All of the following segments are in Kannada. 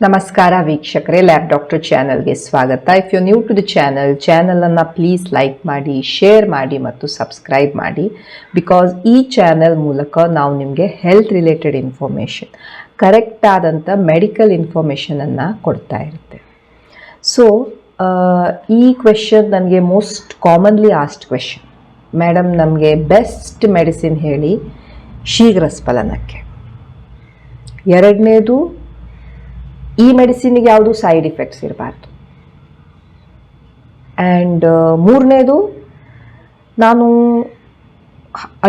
ನಮಸ್ಕಾರ ವೀಕ್ಷಕರೇ ಲ್ಯಾಬ್ ಡಾಕ್ಟರ್ ಚಾನಲ್ಗೆ ಸ್ವಾಗತ. If you new to the channel ಚಾನಲನ್ನು ಪ್ಲೀಸ್ ಲೈಕ್ ಮಾಡಿ ಶೇರ್ ಮಾಡಿ ಮತ್ತು ಸಬ್ಸ್ಕ್ರೈಬ್ ಮಾಡಿ. ಬಿಕಾಸ್ ಈ ಚಾನಲ್ ಮೂಲಕ ನಾವು ನಿಮಗೆ ಹೆಲ್ತ್ ರಿಲೇಟೆಡ್ ಇನ್ಫಾರ್ಮೇಷನ್ ಕರೆಕ್ಟ್ ಆದಂಥ ಮೆಡಿಕಲ್ ಇನ್ಫಾರ್ಮೇಷನನ್ನು ಕೊಡ್ತಾ ಇರುತ್ತೆ. ಸೊ ಈ ಕ್ವೆಶನ್ ನನಗೆ most commonly asked question madam ನಮಗೆ ಬೆಸ್ಟ್ ಮೆಡಿಸಿನ್ ಹೇಳಿ ಶೀಘ್ರ ಸ್ಫಲನಕ್ಕೆ ಎರಡನೇದು ಈ ಮೆಡಿಸಿನ್ಗೆ ಯಾವುದು ಸೈಡ್ ಇಫೆಕ್ಟ್ಸ್ ಇರಬಾರ್ದು. ಆ್ಯಂಡ್ ಮೂರನೇದು, ನಾನು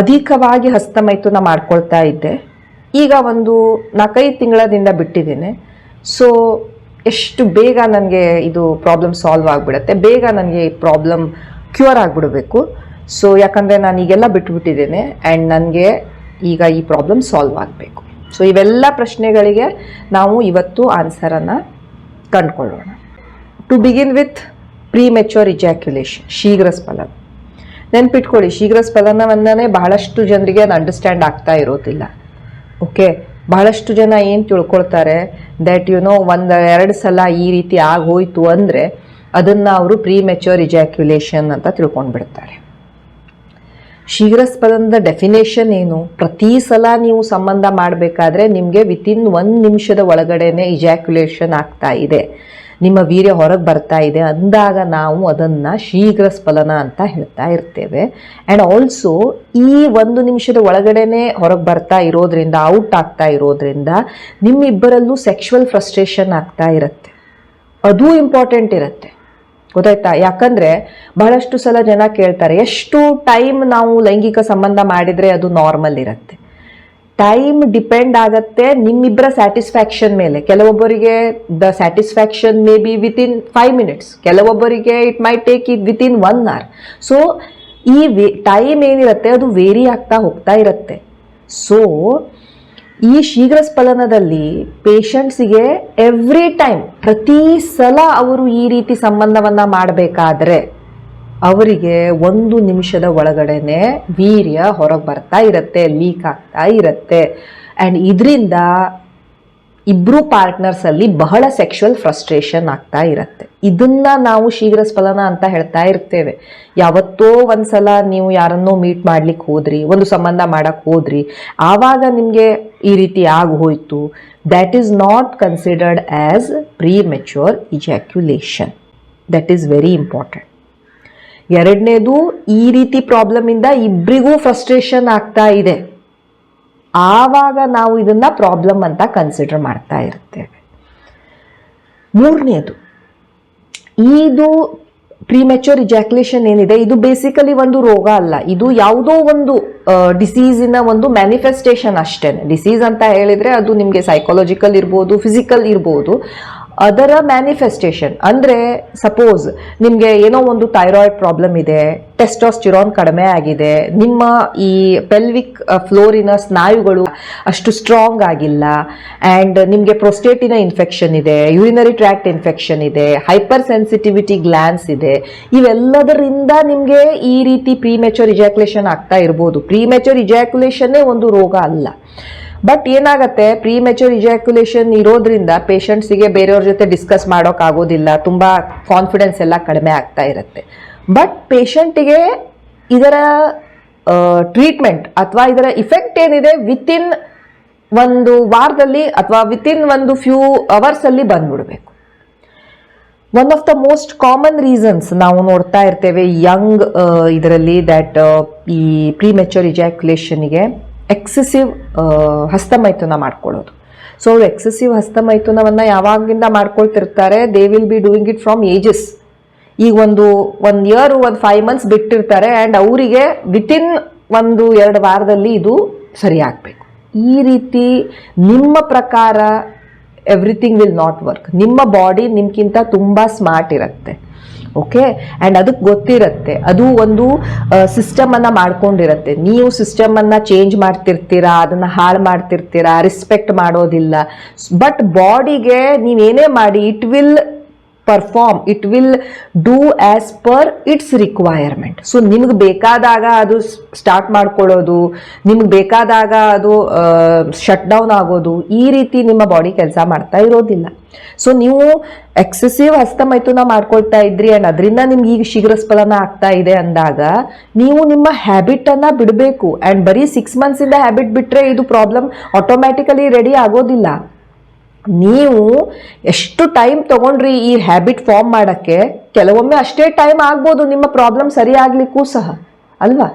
ಅಧಿಕವಾಗಿ ಹಸ್ತಮೈಥುನ ಮಾಡ್ಕೊಳ್ತಾ ಇದ್ದೆ. ಈಗ ಒಂದು ನಾಲ್ಕೈದು ತಿಂಗಳದಿಂದ ಬಿಟ್ಟಿದ್ದೇನೆ. ಸೊ ಎಷ್ಟು ಬೇಗ ನನಗೆ ಇದು ಪ್ರಾಬ್ಲಮ್ ಸಾಲ್ವ್ ಆಗಿಬಿಡುತ್ತೆ, ಬೇಗ ನನಗೆ ಈ ಪ್ರಾಬ್ಲಮ್ ಕ್ಯೂರ್ ಆಗಿಬಿಡಬೇಕು. ಸೊ ಯಾಕಂದರೆ ನಾನು ಈಗೆಲ್ಲ ಬಿಟ್ಟುಬಿಟ್ಟಿದ್ದೇನೆ ಆ್ಯಂಡ್ ನನಗೆ ಈಗ ಈ ಪ್ರಾಬ್ಲಮ್ ಸಾಲ್ವ್ ಆಗಬೇಕು. ಸೊ ಇವೆಲ್ಲ ಪ್ರಶ್ನೆಗಳಿಗೆ ನಾವು ಇವತ್ತು ಆನ್ಸರನ್ನು ಕಂಡುಕೊಳ್ಳೋಣ. To begin with premature ejaculation ಶೀಘ್ರ ಸ್ಫಲನ ನೆನ್ಪಿಟ್ಕೊಳ್ಳಿ ಶೀಘ್ರ ಸ್ಫಲನವನ್ನೇ ಬಹಳಷ್ಟು ಜನರಿಗೆ ಅದು ಅಂಡರ್ಸ್ಟ್ಯಾಂಡ್ ಆಗ್ತಾ ಇರೋದಿಲ್ಲ. ಓಕೆ ಬಹಳಷ್ಟು ಜನ ಏನು ತಿಳ್ಕೊಳ್ತಾರೆ? ದ್ಯಾಟ್ ಯು ನೋ ಒಂದು, ಎರಡು ಸಲ ಈ ರೀತಿ ಆಗೋಯ್ತು ಅಂದರೆ ಅದನ್ನು ಅವರು ಪ್ರೀ ಮೆಚ್ಯೂರ್ ಇಜಾಕ್ಯುಲೇಷನ್ ಅಂತ ತಿಳ್ಕೊಂಡ್ಬಿಡ್ತಾರೆ. ಶೀಘ್ರ ಸ್ಪಂದನದ ಡೆಫಿನೇಷನ್ ಏನು? ಪ್ರತಿ ಸಲ ನೀವು ಸಂಬಂಧ ಮಾಡಬೇಕಾದ್ರೆ ನಿಮಗೆ ವಿತಿನ್ ಒಂದು ನಿಮಿಷದ ಒಳಗಡೆನೆ ಇಜಾಕ್ಯುಲೇಷನ್ ಆಗ್ತಾ ಇದೆ. ನಿಮ್ಮ ವೀರ್ಯ ಹೊರಗೆ ಬರ್ತಾ ಇದೆ. ಅಂದಾಗ ನಾವು ಅದನ್ನು ಶೀಘ್ರ ಸ್ಫಲನ ಅಂತ ಹೇಳ್ತಾ ಇರ್ತೇವೆ. ಆ್ಯಂಡ್ ಆಲ್ಸೋ ಈ ಒಂದು ನಿಮಿಷದ ಒಳಗಡೆನೆ ಹೊರಗೆ ಬರ್ತಾ ಇರೋದ್ರಿಂದ ಔಟ್ ಆಗ್ತಾ ಇರೋದ್ರಿಂದ ನಿಮ್ಮಿಬ್ಬರಲ್ಲೂ ಸೆಕ್ಷುವಲ್ ಫ್ರಸ್ಟ್ರೇಷನ್ ಆಗ್ತಾ ಇರುತ್ತೆ. ಅದು ಇಂಪಾರ್ಟೆಂಟ್ ಇರುತ್ತೆ. ಗೊತ್ತಾಯ್ತಾ? ಯಾಕಂದ್ರೆ ಬಹಳಷ್ಟು ಸಲ ಜನ ಕೇಳ್ತಾರೆ, ಎಷ್ಟು ಟೈಮ್ ನಾವು ಲೈಂಗಿಕ ಸಂಬಂಧ ಮಾಡಿದ್ರೆ ಅದು ನಾರ್ಮಲ್ ಇರುತ್ತೆ? ಟೈಮ್ ಡಿಪೆಂಡ್ ಆಗತ್ತೆ ನಿಮ್ಮಿಬ್ಬರ ಸ್ಯಾಟಿಸ್ಫ್ಯಾಕ್ಷನ್ ಮೇಲೆ. ಕೆಲವೊಬ್ಬರಿಗೆ the satisfaction may be within five minutes ಕೆಲವೊಬ್ಬರಿಗೆ it may take it within one hour so ಈ ಟೈಮ್ ಏನಿರುತ್ತೆ ಅದು ವೇರಿ ಆಗ್ತಾ ಹೋಗ್ತಾ ಇರುತ್ತೆ. ಸೊ ಈ ಶೀಘ್ರ ಸ್ಫಲನದಲ್ಲಿ ಪೇಷಂಟ್ಸಿಗೆ ಎವ್ರಿ ಟೈಮ್ ಪ್ರತಿ ಸಲ ಅವರು ಈ ರೀತಿ ಸಂಬಂಧವನ್ನು ಮಾಡಬೇಕಾದ್ರೆ ಅವರಿಗೆ ಒಂದು ನಿಮಿಷದ ಒಳಗಡೆನೆ ವೀರ್ಯ ಹೊರಗೆ ಬರ್ತಾ ಇರುತ್ತೆ ಲೀಕ್ ಆಗ್ತಾ ಇರುತ್ತೆ. ಆ್ಯಂಡ್ ಇದರಿಂದ ಇಬ್ರು ಪಾರ್ಟ್ನರ್ಸ್ ಅಲ್ಲಿ ಬಹಳ ಸೆಕ್ಷುವಲ್ ಫ್ರಸ್ಟ್ರೇಷನ್ ಆಗ್ತಾ ಇರುತ್ತೆ. ಇದನ್ನ ನಾವು ಶೀಘ್ರ ಸ್ಫಲನ ಅಂತ ಹೇಳ್ತಾ ಇರ್ತೇವೆ. ಯಾವತ್ತೋ ಒಂದ್ಸಲ ನೀವು ಯಾರನ್ನೋ ಮೀಟ್ ಮಾಡ್ಲಿಕ್ಕೆ ಹೋದ್ರಿ, ಒಂದು ಸಂಬಂಧ ಮಾಡಕ್ ಹೋದ್ರಿ, ಆವಾಗ ನಿಮಗೆ ಈ ರೀತಿ ಆಗಿ ಹೋಯ್ತು. That is not considered as premature ejaculation that is very important ಎರಡನೇದು ಈ ರೀತಿ ಪ್ರಾಬ್ಲಮ್ ಇಂದ ಇಬ್ರಿಗೂ ಫ್ರಸ್ಟ್ರೇಷನ್ ಆಗ್ತಾ ಇದೆ. ಆವಾಗ ನಾವು ಇದನ್ನ ಪ್ರಾಬ್ಲಮ್ ಅಂತ ಕನ್ಸಿಡರ್ ಮಾಡ್ತಾ ಇರ್ತೇವೆ. ಮೂರನೇದು, ಇದು ಪ್ರಿಮೆಚೂರ್ ಇಜಾಕ್ಯುಲೇಷನ್ ಏನಿದೆ? ಇದು ಬೇಸಿಕಲಿ ಒಂದು ರೋಗ ಅಲ್ಲ. ಇದು ಯಾವುದೋ ಒಂದು ಡಿಸೀಸಿನ ಒಂದು ಮ್ಯಾನಿಫೆಸ್ಟೇಷನ್ ಅಷ್ಟೇ ಡಿಸೀಸ್ ಅಂತ ಹೇಳಿದರೆ ಅದು ನಿಮಗೆ ಸೈಕಾಲಜಿಕಲ್ ಇರ್ಬೋದು ಫಿಸಿಕಲ್ ಇರ್ಬೋದು. ಅದರ ಮ್ಯಾನಿಫೆಸ್ಟೇಷನ್ ಅಂದರೆ ಸಪೋಸ್ ನಿಮಗೆ ಏನೋ ಒಂದು ಥೈರಾಯ್ಡ್ ಪ್ರಾಬ್ಲಮ್ ಇದೆ ಟೆಸ್ಟೋಸ್ಟಿರಾನ್ ಕಡಿಮೆ ಆಗಿದೆ, ನಿಮ್ಮ ಈ ಪೆಲ್ವಿಕ್ ಫ್ಲೋರಿನ ಸ್ನಾಯುಗಳು ಅಷ್ಟು ಸ್ಟ್ರಾಂಗ್ ಆಗಿಲ್ಲ ಆ್ಯಂಡ್ ನಿಮಗೆ ಪ್ರೊಸ್ಟೇಟಿನ ಇನ್ಫೆಕ್ಷನ್ ಇದೆ ಯೂರಿನರಿ ಟ್ರ್ಯಾಕ್ಟ್ ಇನ್ಫೆಕ್ಷನ್ ಇದೆ ಹೈಪರ್ ಸೆನ್ಸಿಟಿವಿಟಿ ಗ್ಲ್ಯಾನ್ಸ್ ಇದೆ, ಇವೆಲ್ಲದರಿಂದ ನಿಮಗೆ ಈ ರೀತಿ ಪ್ರೀಮೆಚೂರ್ ಇಜಾಕ್ಯುಲೇಷನ್ ಆಗ್ತಾ ಇರ್ಬೋದು. ಪ್ರೀಮೆಚೂರ್ ಇಜಾಕ್ಯುಲೇಷನ್ನೇ ಒಂದು ರೋಗ ಅಲ್ಲ. ಬಟ್ ಏನಾಗುತ್ತೆ? ಪ್ರೀ ಮೆಚೂರ್ ಇಜಾಕ್ಯುಲೇಷನ್ ಇರೋದ್ರಿಂದ ಪೇಷಂಟ್ಸಿಗೆ ಬೇರೆಯವ್ರ ಜೊತೆ ಡಿಸ್ಕಸ್ ಮಾಡೋಕ್ಕಾಗೋದಿಲ್ಲ. ತುಂಬ ಕಾನ್ಫಿಡೆನ್ಸ್ ಎಲ್ಲ ಕಡಿಮೆ ಆಗ್ತಾ ಇರುತ್ತೆ. ಬಟ್ ಪೇಷಂಟಿಗೆ ಇದರ ಟ್ರೀಟ್ಮೆಂಟ್ ಅಥವಾ ಇದರ ಇಫೆಕ್ಟ್ ಏನಿದೆ? ವಿತಿನ್ ಒಂದು ವಾರದಲ್ಲಿ ಅಥವಾ ವಿತಿನ್ ಒಂದು ಫ್ಯೂ ಅವರ್ಸಲ್ಲಿ ಬಂದ್ಬಿಡಬೇಕು. One of the most common reasons ನಾವು ನೋಡ್ತಾ ಇರ್ತೇವೆ ಯಂಗ್ ಇದರಲ್ಲಿ ದ್ಯಾಟ್ ಈ ಪ್ರೀ ಮೆಚೂರ್ ಇಜಾಕ್ಯುಲೇಷನ್ಗೆ ಎಕ್ಸೆಸಿವ್ ಹಸ್ತಮೈಥುನ ಮಾಡ್ಕೊಳ್ಳೋದು. ಸೊ ಅವರು ಎಕ್ಸೆಸಿವ್ ಹಸ್ತಮೈಥುನವನ್ನು ಯಾವಾಗಿಂದ ಮಾಡ್ಕೊಳ್ತಿರ್ತಾರೆ they will be doing it from ages ಈಗ ಒಂದು ಒಂದು ಇಯರ್ ಒಂದು ಫೈವ್ ಮಂತ್ಸ್ ಬಿಟ್ಟಿರ್ತಾರೆ ಆ್ಯಂಡ್ ಅವರಿಗೆ ವಿತಿನ್ ಒಂದು ಎರಡು ವಾರದಲ್ಲಿ ಇದು ಸರಿ ಆಗಬೇಕು ಈ ರೀತಿ ನಿಮ್ಮ ಪ್ರಕಾರ ಎವ್ರಿಥಿಂಗ್ ವಿಲ್ ನಾಟ್ ವರ್ಕ್ ನಿಮ್ಮ ಬಾಡಿ ನಿಮ್ಗಿಂತ ತುಂಬ ಸ್ಮಾರ್ಟ್ ಇರುತ್ತೆ. ಓಕೆ ಆ್ಯಂಡ್ ಅದಕ್ಕೆ ಗೊತ್ತಿರುತ್ತೆ. ಅದು ಒಂದು ಸಿಸ್ಟಮನ್ನು ಮಾಡ್ಕೊಂಡಿರುತ್ತೆ. ನೀವು ಸಿಸ್ಟಮನ್ನು ಚೇಂಜ್ ಮಾಡ್ತಿರ್ತೀರಾ, ಅದನ್ನ ಹಾಳು ಮಾಡ್ತಿರ್ತೀರಾ ರೆಸ್ಪೆಕ್ಟ್ ಮಾಡೋದಿಲ್ಲ. ಬಟ್ ಬಾಡಿಗೆ ನೀವೇನೇ ಮಾಡಿ it will perform it will do as per its requirement so ನಿಮ್ಗೆ ಬೇಕಾದಾಗ ಅದು ಸ್ಟಾರ್ಟ್ ಮಾಡ್ಕೊಳ್ಳೋದು, ನಿಮ್ಗೆ ಬೇಕಾದಾಗ ಅದು ಶಟ್ ಡೌನ್ ಆಗೋದು, ಈ ರೀತಿ ನಿಮ್ಮ ಬಾಡಿ ಕೆಲಸ ಮಾಡ್ತಾ ಇರೋದಿಲ್ಲ. ಸೊ ನೀವು ಎಕ್ಸೆಸಿವ್ ಹಸ್ತಮೈಥುನ ಮಾಡ್ಕೊಳ್ತಾ ಇದ್ರಿ ಅಂಡ್ ಅದರಿಂದ ನಿಮ್ಗೆ ಈಗ ಶೀಘ್ರ ಸ್ಫಲನ ಆಗ್ತಾ ಇದೆ ಅಂದಾಗ, ನೀವು ನಿಮ್ಮ ಹ್ಯಾಬಿಟ್ ಅನ್ನ ಬಿಡಬೇಕು. ಅಂಡ್ ಬರೀ ಸಿಕ್ಸ್ ಮಂತ್ಸ್ ಇಂದ ಹ್ಯಾಬಿಟ್ ಬಿಟ್ರೆ ಇದು ಪ್ರಾಬ್ಲಮ್ ಆಟೋಮ್ಯಾಟಿಕಲಿ ರೆಡಿ ಆಗೋದಿಲ್ಲ. ನೀವು ಎಷ್ಟು ಟೈಮ್ ತಗೊಂಡ್ರಿ ಈ ಹ್ಯಾಬಿಟ್ ಫಾರ್ಮ್ ಮಾಡೋಕ್ಕೆ? ಕೆಲವೊಮ್ಮೆ ಅಷ್ಟೇ ಟೈಮ್ ಆಗ್ಬೋದು, ನಿಮ್ಮ ಪ್ರಾಬ್ಲಮ್ ಸರಿ ಸಹ. ಅಲ್ವಾ?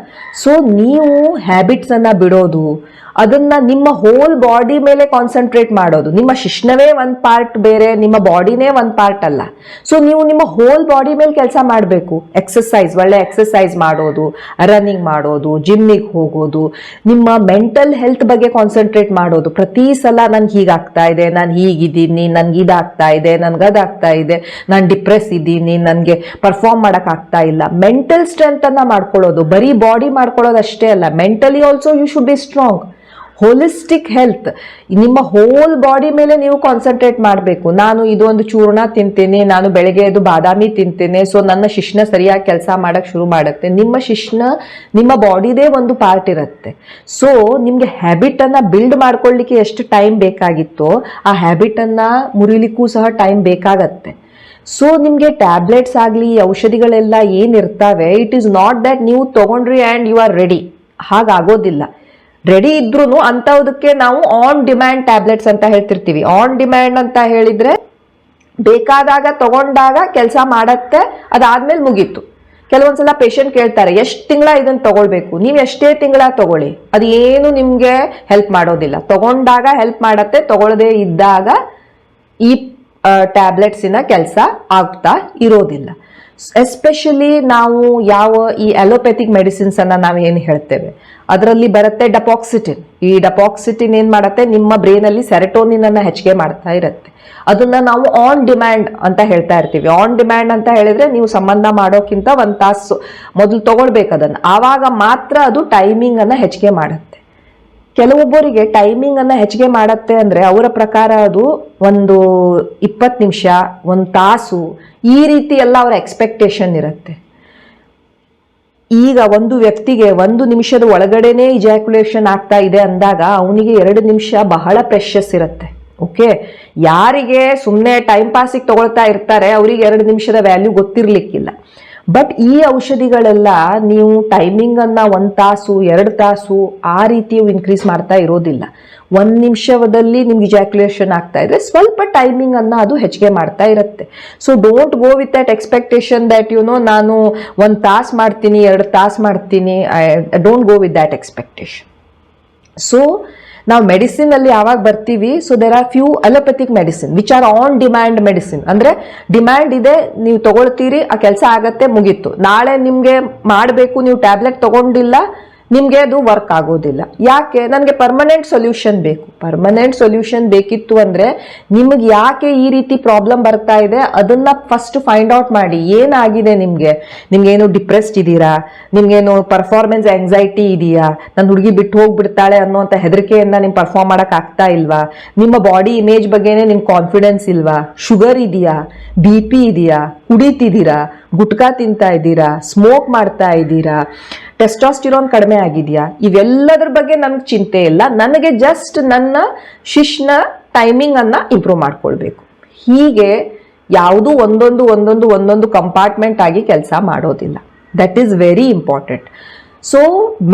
ಸೊ ನೀವು ಹ್ಯಾಬಿಟ್ಸನ್ನು ಬಿಡೋದು ಅದನ್ನ ನಿಮ್ಮ ಹೋಲ್ ಬಾಡಿ ಮೇಲೆ ಕಾನ್ಸಂಟ್ರೇಟ್ ಮಾಡೋದು. ನಿಮ್ಮ ಶಿಷ್ಣವೇ ಒಂದು ಪಾರ್ಟ್ ಬೇರೆ, ನಿಮ್ಮ ಬಾಡಿನೇ ಒಂದು ಪಾರ್ಟ್ ಅಲ್ಲ. ಸೊ ನೀವು ನಿಮ್ಮ ಹೋಲ್ ಬಾಡಿ ಮೇಲೆ ಕೆಲಸ ಮಾಡಬೇಕು. ಎಕ್ಸಸೈಸ್ ಒಳ್ಳೆ ಎಕ್ಸಸೈಸ್ ಮಾಡೋದು ರನ್ನಿಂಗ್ ಮಾಡೋದು ಜಿಮ್ಮಿಗೆ ಹೋಗೋದು, ನಿಮ್ಮ ಮೆಂಟಲ್ ಹೆಲ್ತ್ ಬಗ್ಗೆ ಕಾನ್ಸಂಟ್ರೇಟ್ ಮಾಡೋದು. ಪ್ರತಿ ಸಲ ನನ್ಗೆ ಹೀಗಾಗ್ತಾ ಇದೆ, ನಾನು ಹೀಗಿದ್ದೀನಿ ನನ್ಗೆ ಇದಾಗ್ತಾ ಇದೆ, ನನ್ಗೆ ಅದಾಗ್ತಾ ಇದೆ, ನಾನು ಡಿಪ್ರೆಸ್ ಇದ್ದೀನಿ, ನನಗೆ ಪರ್ಫಾರ್ಮ್ ಮಾಡೋಕ್ಕಾಗ್ತಾ ಇಲ್ಲ. ಮೆಂಟಲ್ ಸ್ಟ್ರೆಂತ್ ಅನ್ನ ಮಾಡ್ಕೊಳ್ಳೋದು. ಬರೀ ಬಾಡಿ ಮಾಡ್ಕೊಳ್ಳೋದು ಅಷ್ಟೇ ಅಲ್ಲ mentally also you should be strong holistic health ನಿಮ್ಮ ಹೋಲ್ ಬಾಡಿ ಮೇಲೆ ನೀವು ಕಾನ್ಸಂಟ್ರೇಟ್ ಮಾಡಬೇಕು. ನಾನು ಇದೊಂದು ಚೂರ್ಣ ತಿಂತೇನೆ, ನಾನು ಬೆಳಗ್ಗೆ ಎದ್ದು ಬಾದಾಮಿ ತಿಂತೇನೆ ಸೊ ನನ್ನ ಶಿಶ್ನ ಸರಿಯಾಗಿ ಕೆಲಸ ಮಾಡೋಕ್ಕೆ ಶುರು ಮಾಡುತ್ತೆ. ನಿಮ್ಮ ಶಿಶ್ನ ನಿಮ್ಮ ಬಾಡಿದೇ ಒಂದು ಪಾರ್ಟ್ ಇರುತ್ತೆ. ಸೊ ನಿಮಗೆ ಹ್ಯಾಬಿಟನ್ನು ಬಿಲ್ಡ್ ಮಾಡ್ಕೊಳ್ಳಿಕ್ಕೆ ಎಷ್ಟು ಟೈಮ್ ಬೇಕಾಗಿತ್ತೋ, ಆ ಹ್ಯಾಬಿಟನ್ನು ಮುರಿಲಿಕ್ಕೂ ಸಹ ಟೈಮ್ ಬೇಕಾಗತ್ತೆ. ಸೊ ನಿಮಗೆ ಟ್ಯಾಬ್ಲೆಟ್ಸ್ ಆಗಲಿ, ಔಷಧಿಗಳೆಲ್ಲ ಏನಿರ್ತಾವೆ ಇಟ್ ಈಸ್ ನಾಟ್ ದ್ಯಾಟ್ ನೀವು ತಗೊಂಡ್ರಿ ಆ್ಯಂಡ್ ಯು ಆರ್ ರೆಡಿ ಹಾಗಾಗೋದಿಲ್ಲ. ರೆಡಿ ಇದ್ರೂ ಅಂತವದಕ್ಕೆ ನಾವು ಆನ್ ಡಿಮ್ಯಾಂಡ್ ಟ್ಯಾಬ್ಲೆಟ್ಸ್ ಅಂತ ಹೇಳ್ತಿರ್ತೀವಿ. ಆನ್ ಡಿಮ್ಯಾಂಡ್ ಅಂತ ಹೇಳಿದ್ರೆ ಬೇಕಾದಾಗ, ತಗೊಂಡಾಗ ಕೆಲಸ ಮಾಡತ್ತೆ, ಅದಾದ್ಮೇಲೆ ಮುಗೀತು. ಕೆಲವೊಂದ್ಸಲ ಪೇಷಂಟ್ ಕೇಳ್ತಾರೆ, ಎಷ್ಟು ತಿಂಗಳ ಇದನ್ನ ತಗೊಳ್ಬೇಕು? ನೀವು ಎಷ್ಟೇ ತಿಂಗಳ ತಗೊಳ್ಳಿ. ಅದು ಏನು ನಿಮ್ಗೆ ಹೆಲ್ಪ್ ಮಾಡೋದಿಲ್ಲ. ತಗೊಂಡಾಗ ಹೆಲ್ಪ್ ಮಾಡತ್ತೆ ತಗೊಳ್ಳದೆ ಇದ್ದಾಗ ಈ ಟ್ಯಾಬ್ಲೆಟ್ಸಿನ ಕೆಲಸ ಆಗ್ತಾ ಇರೋದಿಲ್ಲ. ಎಸ್ಪೆಷಲಿ ನಾವು ಯಾವ ಈ ಅಲೋಪ್ಯಾಥಿಕ್ ಮೆಡಿಸಿನ್ಸ್ ಅನ್ನ ನಾವು ಏನು ಹೇಳ್ತೇವೆ? ಅದರಲ್ಲಿ ಬರುತ್ತೆ ಡಪಾಕ್ಸಿಟಿನ್ ಈ ಡಪಾಕ್ಸಿಟಿನ್ ಏನ್ ಮಾಡುತ್ತೆ? ನಿಮ್ಮ ಬ್ರೈನ್ ಅಲ್ಲಿ ಸೆರೆಟೋನಿನ್ ಅನ್ನ ಹೆಚ್ಚಿಗೆ ಮಾಡ್ತಾ ಇರುತ್ತೆ. ಅದನ್ನ ನಾವು ಆನ್ ಡಿಮ್ಯಾಂಡ್ ಅಂತ ಹೇಳ್ತಾ ಇರ್ತೀವಿ. ಆನ್ ಡಿಮ್ಯಾಂಡ್ ಅಂತ ಹೇಳಿದ್ರೆ ನೀವು ಸಂಬಂಧ ಮಾಡೋಕ್ಕಿಂತ ಒಂದು ತಾಸು ಮೊದಲು ತಗೊಳ್ಬೇಕು ಅದನ್ನ. ಆವಾಗ ಮಾತ್ರ ಅದು ಟೈಮಿಂಗ್ ಅನ್ನ ಹೆಚ್ಚಿಗೆ ಮಾಡುತ್ತೆ. ಕೆಲವೊಬ್ಬರಿಗೆ ಟೈಮಿಂಗ್ ಅನ್ನ ಹೆಚ್ಚಿಗೆ ಮಾಡತ್ತೆ ಅಂದ್ರೆ ಅವರ ಪ್ರಕಾರ ಅದು ಒಂದು ಇಪ್ಪತ್ತು ನಿಮಿಷ, ಒಂದು ತಾಸು ಈ ರೀತಿ ಎಲ್ಲ ಅವರ ಎಕ್ಸ್ಪೆಕ್ಟೇಷನ್ ಇರುತ್ತೆ. ಈಗ ಒಂದು ವ್ಯಕ್ತಿಗೆ ಒಂದು ನಿಮಿಷದ ಒಳಗಡೆನೆ ಇಜಾಕ್ಯುಲೇಷನ್ ಆಗ್ತಾ ಇದೆ ಅಂದಾಗ ಅವನಿಗೆ ಎರಡು ನಿಮಿಷ ಬಹಳ ಪ್ರೆಷಸ್ ಇರುತ್ತೆ. ಓಕೆ ಯಾರಿಗೆ ಸುಮ್ಮನೆ ಟೈಮ್ ಪಾಸಿಗೆ ತಗೊಳ್ತಾ ಇರ್ತಾರೆ, ಅವರಿಗೆ ಎರಡು ನಿಮಿಷದ ವ್ಯಾಲ್ಯೂ ಗೊತ್ತಿರ್ಲಿಕ್ಕಿಲ್ಲ. ಬಟ್ ಈ ಔಷಧಿಗಳೆಲ್ಲ ನೀವು ಟೈಮಿಂಗ್ ಒಂದು ತಾಸು, ಎರಡು ತಾಸು ಆ ರೀತಿ ಇನ್ಕ್ರೀಸ್ ಮಾಡ್ತಾ ಇರೋದಿಲ್ಲ. ಒಂದು ನಿಮಿಷದಲ್ಲಿ ನಿಮ್ಗೆ ಇಜಾಕ್ಯುಲೇಷನ್ ಆಗ್ತಾ ಇದ್ರೆ ಸ್ವಲ್ಪ ಟೈಮಿಂಗ್ ಅನ್ನ ಅದು ಹೆಚ್ಚಿಗೆ ಮಾಡ್ತಾ ಇರುತ್ತೆ. So don't go with that expectation that you know ನಾನು ಒಂದು ತಾಸು ಮಾಡ್ತೀನಿ, ಎರಡು ತಾಸು ಮಾಡ್ತೀನಿ. I don't go with that expectation so ನಾವು ಮೆಡಿಸಿನ್ ಅಲ್ಲಿ ಯಾವಾಗ ಬರ್ತೀವಿ? So there are few allopathic medicine which are on demand medicine ಅಂದ್ರೆ ಡಿಮ್ಯಾಂಡ್ ಇದೆ, ನೀವು ತಗೊಳ್ತೀರಿ, ಆ ಕೆಲಸ ಆಗತ್ತೆ, ಮುಗೀತು. ನಾಳೆ ನಿಮ್ಗೆ ಮಾಡಬೇಕು, ನೀವು ಟ್ಯಾಬ್ಲೆಟ್ ತಗೊಂಡಿಲ್ಲ ನಿಮ್ಗೆ ಅದು ವರ್ಕ್ ಆಗೋದಿಲ್ಲ. ಯಾಕೆ? ನನಗೆ ಪರ್ಮನೆಂಟ್ ಸೊಲ್ಯೂಷನ್ ಬೇಕು. ಪರ್ಮನೆಂಟ್ ಸೊಲ್ಯೂಷನ್ ಬೇಕಿತ್ತು ಅಂದರೆ ನಿಮಗೆ ಯಾಕೆ ಈ ರೀತಿ ಪ್ರಾಬ್ಲಮ್ ಬರ್ತಾ ಇದೆ? ಅದನ್ನು ಫಸ್ಟ್ ಫೈಂಡ್ ಔಟ್ ಮಾಡಿ. ಏನಾಗಿದೆ ನಿಮಗೆ? ನಿಮ್ಗೇನು ಡಿಪ್ರೆಸ್ಡ್ ಇದ್ದೀರಾ ನಿಮ್ಗೇನು ಪರ್ಫಾರ್ಮೆನ್ಸ್ ಆಂಗ್ಸೈಟಿ ಇದೆಯಾ? ನನ್ನ ಹುಡುಗಿ ಬಿಟ್ಟು ಹೋಗ್ಬಿಡ್ತಾಳೆ ಅನ್ನೋಂಥ ಹೆದರಿಕೆಯನ್ನು ನಿಮ್ಮ ಪರ್ಫಾರ್ಮ್ ಮಾಡೋಕ್ಕಾಗ್ತಾ ಇಲ್ವಾ? ನಿಮ್ಮ ಬಾಡಿ ಇಮೇಜ್ ಬಗ್ಗೆನೇ ನಿಮ್ಮ ಕಾನ್ಫಿಡೆನ್ಸ್ ಇಲ್ವಾ? ಶುಗರ್ ಇದೆಯಾ? ಬಿ ಪಿ ಇದೆಯಾ? ಕುಡಿತಿದ್ದೀರಾ? ಗುಟ್ಕಾ ತಿಂತಾ ಇದ್ದೀರಾ? ಸ್ಮೋಕ್ ಮಾಡ್ತಾ ಇದ್ದೀರಾ? ಟೆಸ್ಟಾಸ್ಟಿರೋನ್ ಕಡಿಮೆ ಆಗಿದೆಯಾ? ಇವೆಲ್ಲದ್ರ ಬಗ್ಗೆ ನನ್ಗೆ ಚಿಂತೆ ಇಲ್ಲ. ನನಗೆ ಜಸ್ಟ್ ನನ್ನ ಶಿಶ್ನ ಟೈಮಿಂಗ್ ಅನ್ನ ಇಂಪ್ರೂವ್ ಮಾಡ್ಕೊಳ್ಬೇಕು. ಹೀಗೆ ಯಾವುದು ಒಂದೊಂದು ಒಂದೊಂದು ಒಂದೊಂದು ಕಂಪಾರ್ಟ್ಮೆಂಟ್ ಆಗಿ ಕೆಲಸ ಮಾಡೋದಿಲ್ಲ. That is very important so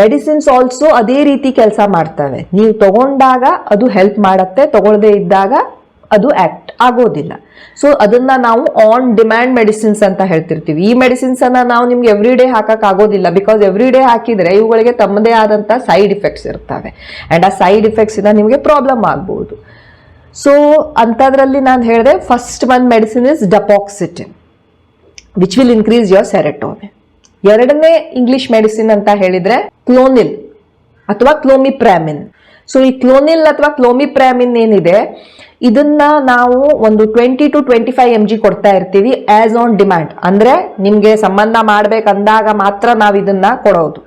medicines also ಅದೇ ರೀತಿ ಕೆಲಸ ಮಾಡ್ತವೆ. ನೀವು ತಗೊಂಡಾಗ ಅದು ಹೆಲ್ಪ್ ಮಾಡತ್ತೆ ತಗೊಳ್ಳದೆ ಇದ್ದಾಗ ಅದು ಆಕ್ಟ್ ಆಗೋದಿಲ್ಲ. ಸೊ ಅದನ್ನ ನಾವು ಆನ್ ಡಿಮ್ಯಾಂಡ್ ಮೆಡಿಸಿನ್ಸ್ ಅಂತ ಹೇಳ್ತಿರ್ತೀವಿ. ಈ ಮೆಡಿಸಿನ್ಸ್ ಅನ್ನ ನಾವು ನಿಮ್ಗೆ ಎವ್ರಿ ಡೇ ಹಾಕಕ್ ಆಗೋದಿಲ್ಲ ಬಿಕಾಸ್ ಎವ್ರಿ ಡೇ ಹಾಕಿದ್ರೆ ಇವುಗಳಿಗೆ ತಮ್ಮದೇ ಆದಂತ ಸೈಡ್ ಇಫೆಕ್ಟ್ಸ್ ಇರ್ತವೆ. ಅಂಡ್ ಆ ಸೈಡ್ ಇಫೆಕ್ಟ್ಸ್ ಇಂದ ನಿಮಗೆ ಪ್ರಾಬ್ಲಮ್ ಆಗ್ಬಹುದು ಸೊ ಅಂಥದ್ರಲ್ಲಿ ನಾನು ಹೇಳಿದೆ first one medicine is dapoxetine which will increase your serotonin ಎರಡನೇ ಇಂಗ್ಲಿಷ್ ಮೆಡಿಸಿನ್ ಅಂತ ಹೇಳಿದ್ರೆ ಕ್ಲೋನಿಲ್ ಅಥವಾ ಕ್ಲೋಮಿಪ್ರಾಮಿನ್ ಸೊ ಈ ಕ್ಲೋನಿಲ್ ಅಥವಾ ಕ್ಲೋಮಿಪ್ರಾಮಿನ್ ಏನಿದೆ, ಇದನ್ನ ನಾವು ಒಂದು twenty two twenty five M G ಕೊಡ್ತಾ ಇರ್ತೀವಿ ಆಸ್ ಆನ್ ಡಿಮ್ಯಾಂಡ್ ಅಂದ್ರೆ ನಿಮ್ಗೆ ಸಂಬಂಧ ಮಾಡ್ಬೇಕಂದಾಗ ಮಾತ್ರ ನಾವು ಇದನ್ನ ಕೊಡೋದು.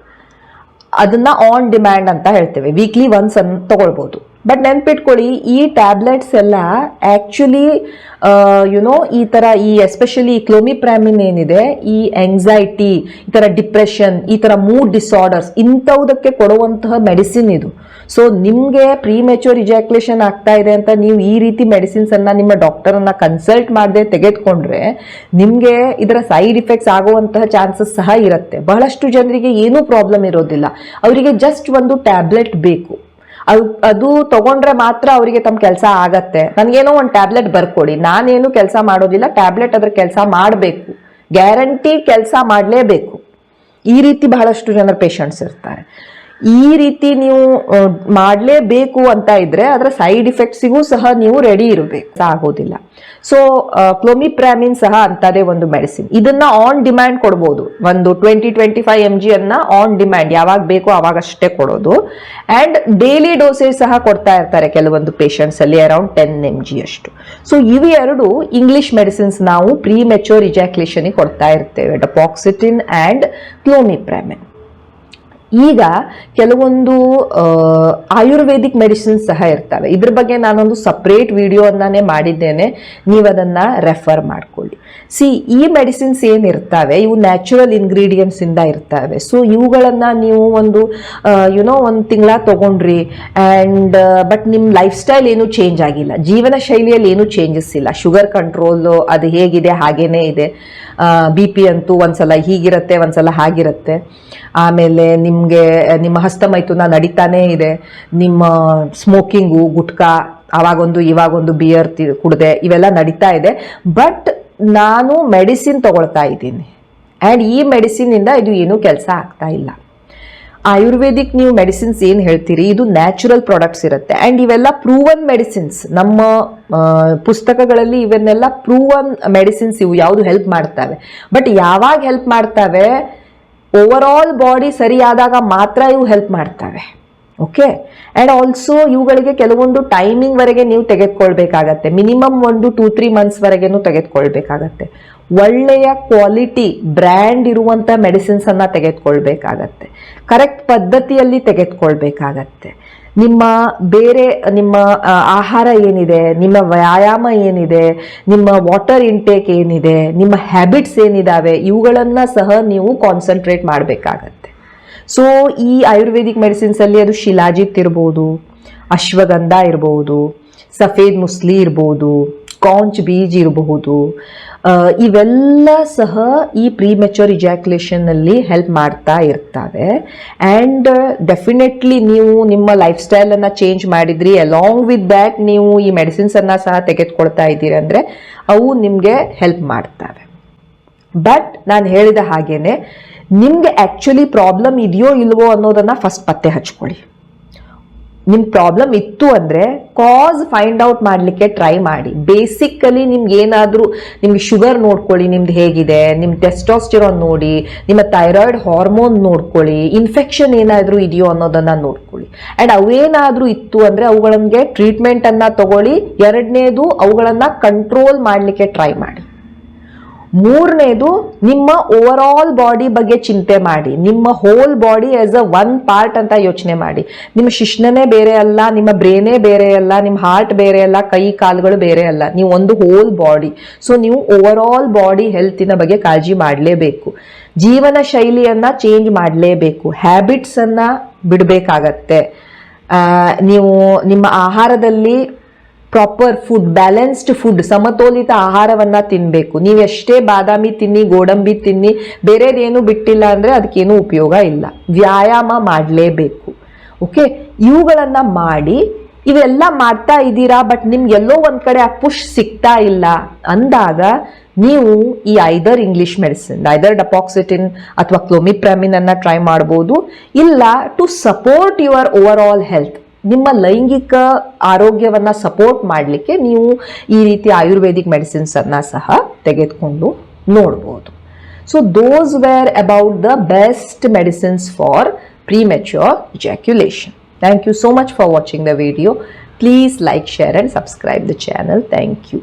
ಅದನ್ನ ಆನ್ ಡಿಮ್ಯಾಂಡ್ ಅಂತ ಹೇಳ್ತೇವೆ. ವೀಕ್ಲಿ ಒನ್ಸ್ ಅನ್ನು ತಗೊಳ್ಬಹುದು ಬಟ್ ನೆನ್ಪಿಟ್ಕೊಳ್ಳಿ, ಈ ಟ್ಯಾಬ್ಲೆಟ್ಸ್ ಎಲ್ಲ ಆ್ಯಕ್ಚುಲಿ ಯುನೋ ಈ ಥರ ಈ ಎಸ್ಪೆಷಲಿ ಕ್ಲೋಮಿಪ್ರಾಮಿನ್ ಏನಿದೆ, ಈ ಎಂಗ್ಸೈಟಿ ಈ ಥರ ಡಿಪ್ರೆಷನ್ ಈ ಥರ ಮೂಡ್ ಡಿಸಾರ್ಡರ್ಸ್ ಇಂಥವುದಕ್ಕೆ ಕೊಡುವಂತಹ ಮೆಡಿಸಿನ್ ಇದು. ಸೊ ನಿಮಗೆ ಪ್ರೀ ಮೆಚೂರ್ ಇಜಾಕ್ಯುಲೇಷನ್ ಆಗ್ತಾ ಇದೆ ಅಂತ ನೀವು ಈ ರೀತಿ ಮೆಡಿಸಿನ್ಸ್ ಅನ್ನ ನಿಮ್ಮ ಡಾಕ್ಟರನ್ನು ಕನ್ಸಲ್ಟ್ ಮಾಡದೆ ತೆಗೆದುಕೊಂಡ್ರೆ, ನಿಮಗೆ ಇದರ ಸೈಡ್ ಇಫೆಕ್ಟ್ಸ್ ಆಗುವಂತಹ ಚಾನ್ಸಸ್ ಸಹ ಇರುತ್ತೆ. ಬಹಳಷ್ಟು ಜನರಿಗೆ ಏನೂ ಪ್ರಾಬ್ಲಮ್ ಇರೋದಿಲ್ಲ. ಅವರಿಗೆ ಜಸ್ಟ್ ಒಂದು ಟ್ಯಾಬ್ಲೆಟ್ ಬೇಕು. ಅದು ಅದು ತಗೊಂಡ್ರೆ ಮಾತ್ರ ಅವರಿಗೆ ತಮ್ಮ ಕೆಲಸ ಆಗತ್ತೆ. ನನಗೇನೋ ಒಂದು ಟ್ಯಾಬ್ಲೆಟ್ ಬರ್ಕೊಡಿ. ನಾನೇನು ಕೆಲಸ ಮಾಡೋದಿಲ್ಲ. ಟ್ಯಾಬ್ಲೆಟ್ ಅದ್ರ ಕೆಲಸ ಮಾಡಬೇಕು. ಗ್ಯಾರಂಟಿ ಕೆಲಸ ಮಾಡಲೇಬೇಕು. ಈ ರೀತಿ ಬಹಳಷ್ಟು ಜನ ಪೇಷಂಟ್ಸ್ ಇರ್ತಾರೆ. ಈ ರೀತಿ ನೀವು ಮಾಡಲೇಬೇಕು ಅಂತ ಇದ್ರೆ ಅದರ ಸೈಡ್ ಇಫೆಕ್ಟ್ಸಿಗೂ ಸಹ ನೀವು ರೆಡಿ ಇರಬೇಕು. ಆಗೋದಿಲ್ಲ. ಸೊ ಕ್ಲೋಮಿಪ್ರಾಮಿನ್ ಸಹ ಅಂತದೇ ಒಂದು ಮೆಡಿಸಿನ್ ಇದನ್ನ ಆನ್ ಡಿಮ್ಯಾಂಡ್ ಕೊಡ್ಬೋದು. ಒಂದು twenty twenty five M G ಅನ್ನ ಆನ್ ಡಿಮ್ಯಾಂಡ್ ಯಾವಾಗ ಬೇಕೋ ಅವಾಗ ಅಷ್ಟೇ ಕೊಡೋದು. ಅಂಡ್ ಡೈಲಿ ಡೋಸೇಜ್ ಸಹ ಕೊಡ್ತಾ ಇರ್ತಾರೆ ಕೆಲವೊಂದು ಪೇಷಂಟ್ಸ್ ಅಲ್ಲಿ ಅರೌಂಡ್ ಟೆನ್ ಎಂ ಜಿ ಅಷ್ಟು. ಸೊ ಇವು ಎರಡು ಇಂಗ್ಲಿಷ್ ಮೆಡಿಸಿನ್ಸ್ ನಾವು ಪ್ರೀ ಮೆಚೋರ್ ಇಜಾಕ್ಯುಲೇಷನ್ ಕೊಡ್ತಾ ಇರ್ತೇವೆ. ಡಪಾಕ್ಸಿಟಿನ್ ಅಂಡ್ ಕ್ಲೋಮಿಪ್ರಾಮಿನ್ ಈಗ ಕೆಲವೊಂದು ಆಯುರ್ವೇದಿಕ್ ಮೆಡಿಸಿನ್ಸ್ ಸಹ ಇರ್ತವೆ. ಇದ್ರ ಬಗ್ಗೆ ನಾನೊಂದು ಸಪ್ರೇಟ್ ವಿಡಿಯೋನೇ ಮಾಡಿದ್ದೇನೆ. ನೀವು ಅದನ್ನ ರೆಫರ್ ಮಾಡ್ಕೊಳ್ಳಿ. ಸಿ ಈ ಮೆಡಿಸಿನ್ಸ್ ಏನಿರ್ತವೆ? ಇವು ನ್ಯಾಚುರಲ್ ಇಂಗ್ರೀಡಿಯೆಂಟ್ಸ್ ಇಂದ ಇರ್ತವೆ. ಸೊ ಇವುಗಳನ್ನ ನೀವು ಒಂದು ಯುನೋ ಒಂದು ತಿಂಗಳ ತಗೊಂಡ್ರಿ ಆ್ಯಂಡ್ ಬಟ್ ನಿಮ್ಮ ಲೈಫ್ ಸ್ಟೈಲ್ ಏನು ಚೇಂಜ್ ಆಗಿಲ್ಲ. ಜೀವನ ಶೈಲಿಯಲ್ಲಿ ಏನು ಚೇಂಜಸ್ ಇಲ್ಲ. ಶುಗರ್ ಕಂಟ್ರೋಲು ಅದು ಹೇಗಿದೆ, ಹಾಗೇನೇ ಇದೆ. ಬಿ ಪಿ ಅಂತೂ ಒಂದ್ಸಲ ಹೀಗಿರುತ್ತೆ, ಒಂದ್ಸಲ ಹಾಗಿರುತ್ತೆ. ಆಮೇಲೆ ನಿಮಗೆ ನಿಮ್ಮ ಹಸ್ತಮೈಥುನ ನಡೀತಾನೆ ಇದೆ. ನಿಮ್ಮ ಸ್ಮೋಕಿಂಗು ಗುಟ್ಕಾ ಅವಾಗೊಂದು ಇವಾಗೊಂದು ಬಿಯರ್ ತಿ, ಕುಡಿದೆ, ಇವೆಲ್ಲ ನಡೀತಾ ಇದೆ. ಬಟ್ ನಾನು ಮೆಡಿಸಿನ್ ತಗೊಳ್ತಾ ಇದ್ದೀನಿ. ಆ್ಯಂಡ್ ಈ ಮೆಡಿಸಿನಿಂದ ಇದು ಏನೂ ಕೆಲಸ ಆಗ್ತಾ ಇಲ್ಲ. ಆಯುರ್ವೇದಿಕ್ ನೀವು ಮೆಡಿಸಿನ್ಸ್ ಏನು ಹೇಳ್ತೀರಿ? ಇದು ನ್ಯಾಚುರಲ್ ಪ್ರಾಡಕ್ಟ್ಸ್ ಇರುತ್ತೆ. ಆ್ಯಂಡ್ ಇವೆಲ್ಲ ಪ್ರೂವನ್ ಮೆಡಿಸಿನ್ಸ್ ನಮ್ಮ ಪುಸ್ತಕಗಳಲ್ಲಿ ಇವನ್ನೆಲ್ಲ ಪ್ರೂವನ್ ಮೆಡಿಸಿನ್ಸ್ ಇವು. ಯಾವುದು ಹೆಲ್ಪ್ ಮಾಡ್ತವೆ? ಬಟ್ ಯಾವಾಗ ಹೆಲ್ಪ್ ಮಾಡ್ತವೆ? ಓವರ್ ಆಲ್ ಬಾಡಿ ಸರಿಯಾದಾಗ ಮಾತ್ರ ಇವು ಹೆಲ್ಪ್ ಮಾಡ್ತವೆ. ಓಕೆ ಆ್ಯಂಡ್ ಆಲ್ಸೋ ಇವುಗಳಿಗೆ ಕೆಲವೊಂದು ಟೈಮಿಂಗ್ವರೆಗೆ ನೀವು ತೆಗೆದುಕೊಳ್ಬೇಕಾಗತ್ತೆ. ಮಿನಿಮಮ್ ಒಂದು ಟೂ ತ್ರೀ ಮಂತ್ಸ್ ವರೆಗೆನೂ ತೆಗೆದುಕೊಳ್ಬೇಕಾಗತ್ತೆ. ಒಳ್ಳೆಯ ಕ್ವಾಲಿಟಿ ಬ್ರ್ಯಾಂಡ್ ಇರುವಂಥ ಮೆಡಿಸಿನ್ಸನ್ನು ತೆಗೆದುಕೊಳ್ಬೇಕಾಗತ್ತೆ. ಕರೆಕ್ಟ್ ಪದ್ಧತಿಯಲ್ಲಿ ತೆಗೆದುಕೊಳ್ಬೇಕಾಗತ್ತೆ. ನಿಮ್ಮ ಬೇರೆ, ನಿಮ್ಮ ಆಹಾರ ಏನಿದೆ, ನಿಮ್ಮ ವ್ಯಾಯಾಮ ಏನಿದೆ, ನಿಮ್ಮ ವಾಟರ್ ಇಂಟೇಕ್ ಏನಿದೆ, ನಿಮ್ಮ ಹ್ಯಾಬಿಟ್ಸ್ ಏನಿದಾವೆ, ಇವುಗಳನ್ನು ಸಹ ನೀವು ಕಾನ್ಸಂಟ್ರೇಟ್ ಮಾಡಬೇಕಾಗತ್ತೆ. ಸೊ ಈ ಆಯುರ್ವೇದಿಕ್ ಮೆಡಿಸಿನ್ಸಲ್ಲಿ ಅದು ಶಿಲಾಜಿತ್ ಇರ್ಬೋದು, ಅಶ್ವಗಂಧ ಇರಬಹುದು ಸಫೇದ್ ಮುಸ್ಲಿ ಇರ್ಬೋದು ಕಾಂಚ್ ಬೀಜ್ ಇರಬಹುದು ಇವೆಲ್ಲ ಸಹ ಈ ಪ್ರೀ ಮೆಚೂರ್ ಇಜಾಕ್ಯುಲೇಷನ್ ಅಲ್ಲಿ ಹೆಲ್ಪ್ ಮಾಡ್ತಾ ಇರ್ತವೆ. ಆ್ಯಂಡ್ ಡೆಫಿನೆಟ್ಲಿ ನೀವು ನಿಮ್ಮ ಲೈಫ್ ಸ್ಟೈಲನ್ನು ಚೇಂಜ್ ಮಾಡಿದ್ರಿ. ಅಲಾಂಗ್ ವಿತ್ ದ್ಯಾಟ್ ನೀವು ಈ ಮೆಡಿಸಿನ್ಸನ್ನು ಸಹ ತೆಗೆದುಕೊಳ್ತಾ ಇದ್ದೀರಿ ಅಂದರೆ ಅವು ನಿಮಗೆ ಹೆಲ್ಪ್ ಮಾಡ್ತವೆ. ಬಟ್ ನಾನು ಹೇಳಿದ ಹಾಗೇನೆ, ನಿಮಗೆ ಆ್ಯಕ್ಚುಲಿ ಪ್ರಾಬ್ಲಮ್ ಇದೆಯೋ ಇಲ್ವೋ ಅನ್ನೋದನ್ನು ಫಸ್ಟ್ ಪತ್ತೆ ಹಚ್ಕೊಳ್ಳಿ. ನಿಮ್ ಪ್ರಾಬ್ಲಮ್ ಇತ್ತು ಅಂದ್ರೆ ಕಾಸ್ ಫೈಂಡ್ ಔಟ್ ಮಾಡ್ಲಿಕ್ಕೆ ಟ್ರೈ ಮಾಡಿ. ಬೇಸಿಕಲಿ ನಿಮ್ಗೆ ಏನಾದ್ರೂ, ನಿಮ್ಗೆ ಶುಗರ್ ನೋಡ್ಕೊಳ್ಳಿ, ನಿಮ್ದು ಹೇಗಿದೆ, ನಿಮ್ ಟೆಸ್ಟೋಸ್ಟಿರೋನ್ ನೋಡಿ, ನಿಮ್ಮ ಥೈರಾಯ್ಡ್ ಹಾರ್ಮೋನ್ ನೋಡ್ಕೊಳ್ಳಿ ಇನ್ಫೆಕ್ಷನ್ ಏನಾದ್ರೂ ಇದೆಯೋ ಅನ್ನೋದನ್ನ ನೋಡ್ಕೊಳ್ಳಿ. ಅಂಡ್ ಅವೇನಾದ್ರೂ ಇತ್ತು ಅಂದ್ರೆ ಅವುಗಳಿಗೆ ಟ್ರೀಟ್ಮೆಂಟ್ ಅನ್ನ ತಗೊಳ್ಳಿ. ಎರಡನೇದು ಅವುಗಳನ್ನ ಕಂಟ್ರೋಲ್ ಮಾಡ್ಲಿಕ್ಕೆ ಟ್ರೈ ಮಾಡಿ. ಮೂರನೇದು, ನಿಮ್ಮ ಓವರ್ ಆಲ್ ಬಾಡಿ ಬಗ್ಗೆ ಚಿಂತೆ ಮಾಡಿ. ನಿಮ್ಮ whole body as a one part ಅಂತ ಯೋಚನೆ ಮಾಡಿ. ನಿಮ್ಮ ಶಿಷ್ಣನೇ ಬೇರೆ ಅಲ್ಲ, ನಿಮ್ಮ ಬ್ರೇನೇ ಬೇರೆ ಅಲ್ಲ, ನಿಮ್ಮ ಹಾರ್ಟ್ ಬೇರೆ ಅಲ್ಲ, ಕೈ, ಕಾಲುಗಳು ಬೇರೆ ಅಲ್ಲ. ನೀವು ಒಂದು ಹೋಲ್ ಬಾಡಿ ಸೊ ನೀವು ಓವರ್ ಆಲ್ ಬಾಡಿ ಹೆಲ್ತಿನ ಬಗ್ಗೆ ಕಾಳಜಿ ಮಾಡಲೇಬೇಕು. ಜೀವನ ಶೈಲಿಯನ್ನ ಚೇಂಜ್ ಮಾಡಲೇಬೇಕು. ಹ್ಯಾಬಿಟ್ಸ್ ಅನ್ನ ಬಿಡಬೇಕಾಗತ್ತೆ. ನೀವು ನಿಮ್ಮ ಆಹಾರದಲ್ಲಿ ಪ್ರಾಪರ್ ಫುಡ್ ಬ್ಯಾಲೆನ್ಸ್ಡ್ ಫುಡ್ ಸಮತೋಲಿತ ಆಹಾರವನ್ನು ತಿನ್ನಬೇಕು ನೀವು ಎಷ್ಟೇ ಬಾದಾಮಿ ತಿನ್ನಿ, ಗೋಡಂಬಿ ತಿನ್ನಿ, ಬೇರೆದೇನು ಬಿಟ್ಟಿಲ್ಲ ಅಂದರೆ ಅದಕ್ಕೇನು ಉಪಯೋಗ ಇಲ್ಲ. ವ್ಯಾಯಾಮ ಮಾಡಲೇಬೇಕು. ಓಕೆ ಇವುಗಳನ್ನು ಮಾಡಿ, ಇವೆಲ್ಲ ಮಾಡ್ತಾ ಇದ್ದೀರಾ ಬಟ್ ನಿಮ್ಗೆ ಎಲ್ಲೋ ಒಂದು ಕಡೆ ಆ ಪುಷ್ ಸಿಗ್ತಾ ಇಲ್ಲ ಅಂದಾಗ, ನೀವು ಈ ಐದರ್ ಇಂಗ್ಲಿಷ್ ಮೆಡಿಸಿನ್ ಐದರ್ ಡಪಾಕ್ಸಿಟಿನ್ ಅಥವಾ ಕ್ಲೋಮಿಪ್ರಾಮಿನ್ ಅನ್ನ ಟ್ರೈ ಮಾಡ್ಬೋದು. ಇಲ್ಲ to support your overall health ನಿಮ್ಮ ಲೈಂಗಿಕ ಆರೋಗ್ಯವನ್ನ ಸಪೋರ್ಟ್ ಮಾಡಲಿಕ್ಕೆ ನೀವು ಈ ರೀತಿ ಆಯುರ್ವೇದಿಕ್ ಮೆಡಿಸಿನ್ಸ್ ಅನ್ನ ಸಹ ತೆಗೆದುಕೊಂಡು ನೋಡ್ಬೋದು so those were about the best medicines for premature ejaculation. Thank you so much for watching the video. Please like, share and subscribe the channel. Thank you.